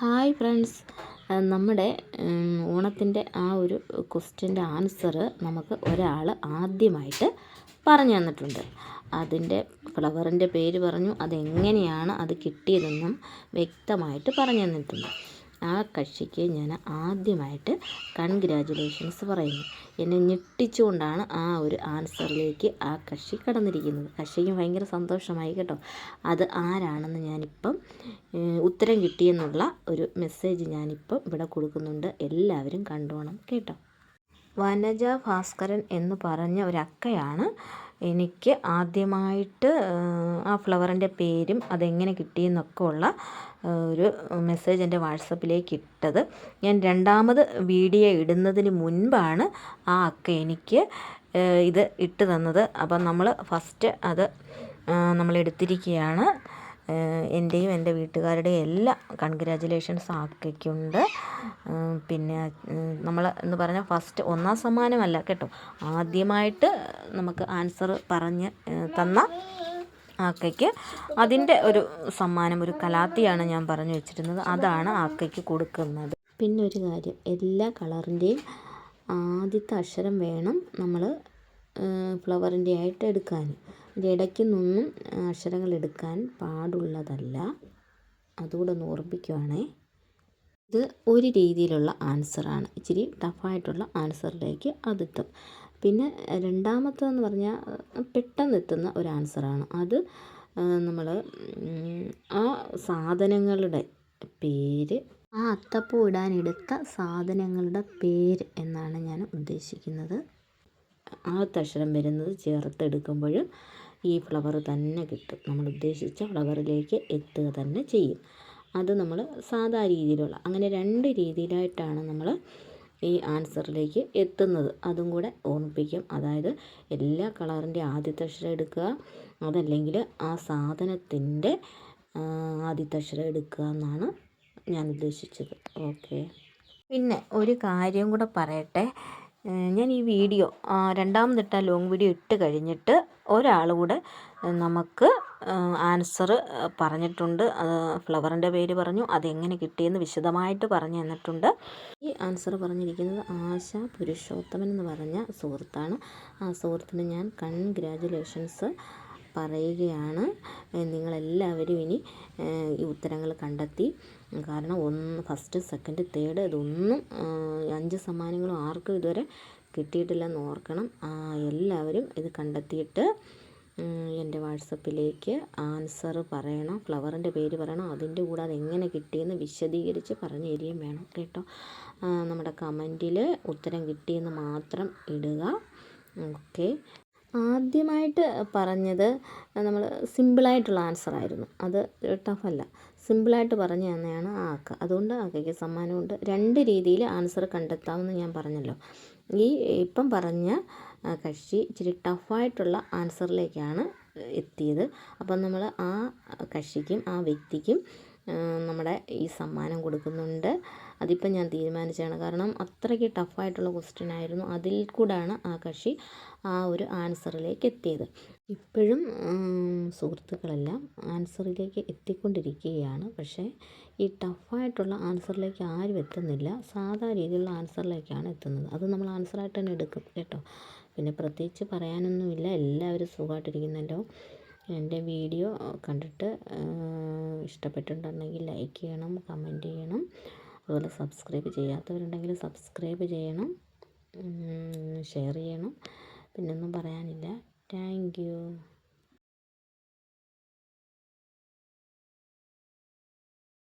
Hi friends നമ്മുടെ ഓണത്തിന്റെ ആ ഒരു ക്വസ്റ്റ്യന്റെ ആൻസർ നമുക്ക് ഒരാൾ ആദ്യമായിട്ട് പറഞ്ഞു തന്നിട്ടുണ്ട്. അതിന്റെ ഫ്ലവറിന്റെ പേര് പറഞ്ഞു. അതെങ്ങനെയാണ് അത് കിട്ടിയതെന്നും വ്യക്തമായിട്ട് പറഞ്ഞു തന്നിട്ടുണ്ട്. ആ കക്ഷിക്ക് ഞാൻ ആദ്യമായിട്ട് കൺഗ്രാജുലേഷൻസ് പറയുന്നു. എന്നെ ഞെട്ടിച്ചുകൊണ്ടാണ് ആ ഒരു ആൻസറിലേക്ക് ആ കക്ഷി കടന്നിരിക്കുന്നത്. കക്ഷിക്ക് ഭയങ്കര സന്തോഷമായി കേട്ടോ. അത് ആരാണെന്ന് ഞാനിപ്പം ഉത്തരം കിട്ടിയെന്നുള്ള ഒരു മെസ്സേജ് ഞാനിപ്പം ഇവിടെ കൊടുക്കുന്നുണ്ട്. എല്ലാവരും കണ്ടോണം കേട്ടോ. വനജ ഭാസ്കരൻ എന്ന് പറഞ്ഞ ഒരക്കയാണ് എനിക്ക് ആദ്യമായിട്ട് ആ ഫ്ലവറിന്റെ പേരും അതെങ്ങനെ കിട്ടിയെന്നൊക്കെ ഉള്ള ഒരു മെസ്സേജ് എന്റെ വാട്സപ്പിലേക്ക് ഇട്ടത്. ഞാൻ രണ്ടാമത് വീഡിയോ ഇടുന്നതിന് മുൻപാണ് ആ അക്ക എനിക്ക് ഇത് ഇട്ട് തന്നത്. അപ്പം നമ്മൾ ഫസ്റ്റ് അത് നമ്മൾ എടുത്തിരിക്കുകയാണ്. എന്റെയും എന്റെ വീട്ടുകാരുടെയും എല്ലാം കൺഗ്രാജുലേഷൻസ് ആക്കയ്ക്കുണ്ട് പിന്നെ നമ്മൾ എന്ന് പറഞ്ഞാൽ ഫസ്റ്റ് ഒന്നാം സമ്മാനമല്ല കേട്ടോ ആദ്യമായിട്ട് നമുക്ക് ആൻസർ പറഞ്ഞ് തന്ന ആക്കയ്ക്ക് അതിന്റെ ഒരു സമ്മാനം ഒരു കലാത്തിയാണ് ഞാൻ പറഞ്ഞു വെച്ചിരുന്നത്. അതാണ് ആക്കയ്ക്ക് കൊടുക്കുന്നത്. പിന്നെ ഒരു കാര്യം എല്ലാ കളറിന്റെയും ആദ്യത്തെ അക്ഷരം വേണം നമ്മൾ ഫ്ലവറിന്റെ ആയിട്ട് എടുക്കാൻ. ഇടയ്ക്ക് നിന്നും അക്ഷരങ്ങൾ എടുക്കാൻ പാടുള്ളതല്ല. അതുകൂടെ ഒന്ന് ഓർമ്മിക്കുവാണേ. ഇത് ഒരു രീതിയിലുള്ള ആൻസറാണ് ഇച്ചിരി ടഫായിട്ടുള്ള ആൻസറിലേക്ക് അതെത്തും പിന്നെ രണ്ടാമത്തെന്ന് പറഞ്ഞാൽ പെട്ടെന്ന് എത്തുന്ന ഒരു ആൻസറാണ് അത് നമ്മൾ ആ സാധനങ്ങളുടെ പേര് ആ അത്തപ്പൂ ഇടാനെടുത്ത സാധനങ്ങളുടെ പേര് എന്നാണ് ഞാൻ ഉദ്ദേശിക്കുന്നത്. ആ അക്ഷരം വരുന്നത് ചേർത്തെടുക്കുമ്പോൾ ഈ ഫ്ലവർ തന്നെ കിട്ടും. നമ്മൾ ഉദ്ദേശിച്ച ഫ്ലവറിലേക്ക് എത്തുക തന്നെ ചെയ്യും. അത് നമ്മൾ സാധാ രീതിയിലുള്ള അങ്ങനെ രണ്ട് രീതിയിലായിട്ടാണ് നമ്മൾ ഈ ആൻസറിലേക്ക് എത്തുന്നത്. അതും കൂടെ ഓർമ്മിപ്പിക്കും. അതായത് എല്ലാ കളറിന്റെ ആദ്യത്തെ എടുക്കുക അതല്ലെങ്കിൽ ആ സാധനത്തിന്റെ ആദ്യത്തെ എടുക്കുക എന്നാണ് ഞാൻ ഉദ്ദേശിച്ചത്. ഓക്കെ പിന്നെ ഒരു കാര്യം കൂടെ പറയട്ടെ. ഞാൻ ഈ വീഡിയോ രണ്ടാമതിട്ട ലോങ് വീഡിയോ ഇട്ട് കഴിഞ്ഞിട്ട് ഒരാൾ കൂടെ നമുക്ക് ആൻസർ പറഞ്ഞിട്ടുണ്ട്. ഫ്ലവറിന്റെ പേര് പറഞ്ഞു. അതെങ്ങനെ കിട്ടിയെന്ന് വിശദമായിട്ട് പറഞ്ഞു തന്നിട്ടുണ്ട്. ഈ ആൻസർ പറഞ്ഞിരിക്കുന്നത് ആശ പുരുഷോത്തമൻ എന്ന് പറഞ്ഞ സുഹൃത്താണ്. ആ സുഹൃത്തിന് ഞാൻ കൺഗ്രാജുലേഷൻസ് പറയുകയാണ്. നിങ്ങളെല്ലാവരും ഇനി ഈ ഉത്തരങ്ങൾ കണ്ടെത്തി. കാരണം ഒന്ന് ഫസ്റ്റ് സെക്കൻഡ് തേർഡ് ഇതൊന്നും അഞ്ച് സമ്മാനങ്ങളും ആർക്കും ഇതുവരെ കിട്ടിയിട്ടില്ലെന്ന് ഓർക്കണം. എല്ലാവരും ഇത് കണ്ടെത്തിയിട്ട് എന്റെ വാട്സപ്പിലേക്ക് ആൻസർ പറയണം. ഫ്ലവറിന്റെ പേര് പറയണം. അതിന്റെ കൂടെ അതെങ്ങനെ കിട്ടിയെന്ന് വിശദീകരിച്ച് പറഞ്ഞു തരികയും വേണം കേട്ടോ. നമ്മുടെ കമന്റിൽ ഉത്തരം കിട്ടിയെന്ന് മാത്രം ഇടുക. ഓക്കെ. ആദ്യമായിട്ട് പറഞ്ഞത് നമ്മൾ സിമ്പിളായിട്ടുള്ള ആൻസറായിരുന്നു. അത് ടഫല്ല. സിമ്പിളായിട്ട് പറഞ്ഞു തന്നെയാണ് ആക്ക. അതുകൊണ്ട് ആക്കയ്ക്ക് സമ്മാനമുണ്ട്. രണ്ട് രീതിയിൽ ആൻസർ കണ്ടെത്താമെന്ന് ഞാൻ പറഞ്ഞല്ലോ. ഈ ഇപ്പം പറഞ്ഞ കക്ഷി ഇച്ചിരി ടഫായിട്ടുള്ള ആൻസറിലേക്കാണ് എത്തിയത്. അപ്പം നമ്മൾ ആ കക്ഷിക്കും ആ വ്യക്തിക്കും നമ്മുടെ ഈ സമ്മാനം കൊടുക്കുന്നുണ്ട്. അതിപ്പം ഞാൻ തീരുമാനിച്ചതാണ്. കാരണം അത്രയ്ക്ക് ടഫായിട്ടുള്ള ക്വസ്റ്റ്യൻ ആയിരുന്നു. അതിൽ കൂടാണ് ആ കക്ഷി ആ ഒരു ആൻസറിലേക്ക് എത്തിയത്. ഇപ്പോഴും സുഹൃത്തുക്കളെല്ലാം ആൻസറിലേക്ക് എത്തിക്കൊണ്ടിരിക്കുകയാണ്. പക്ഷേ ഈ ടഫായിട്ടുള്ള ആൻസറിലേക്ക് ആരും എത്തുന്നില്ല. സാധാ രീതിയിലുള്ള ആൻസറിലേക്കാണ് എത്തുന്നത്. അത് നമ്മൾ ആൻസറായിട്ട് തന്നെ എടുക്കും കേട്ടോ. പിന്നെ പ്രത്യേകിച്ച് പറയാനൊന്നുമില്ല. എല്ലാവരും സുഖമായിട്ടിരിക്കുന്നല്ലോ. എന്റെ വീഡിയോ കണ്ടിട്ട് ഇഷ്ടപ്പെട്ടിട്ടുണ്ടെങ്കിൽ ലൈക്ക് ചെയ്യണം കമന്റ് ചെയ്യണം. അതുപോലെ സബ്സ്ക്രൈബ് ചെയ്യാത്തവരുണ്ടെങ്കിൽ സബ്സ്ക്രൈബ് ചെയ്യണം. ഷെയർ ചെയ്യണം. പിന്നൊന്നും പറയാനില്ല. താങ്ക്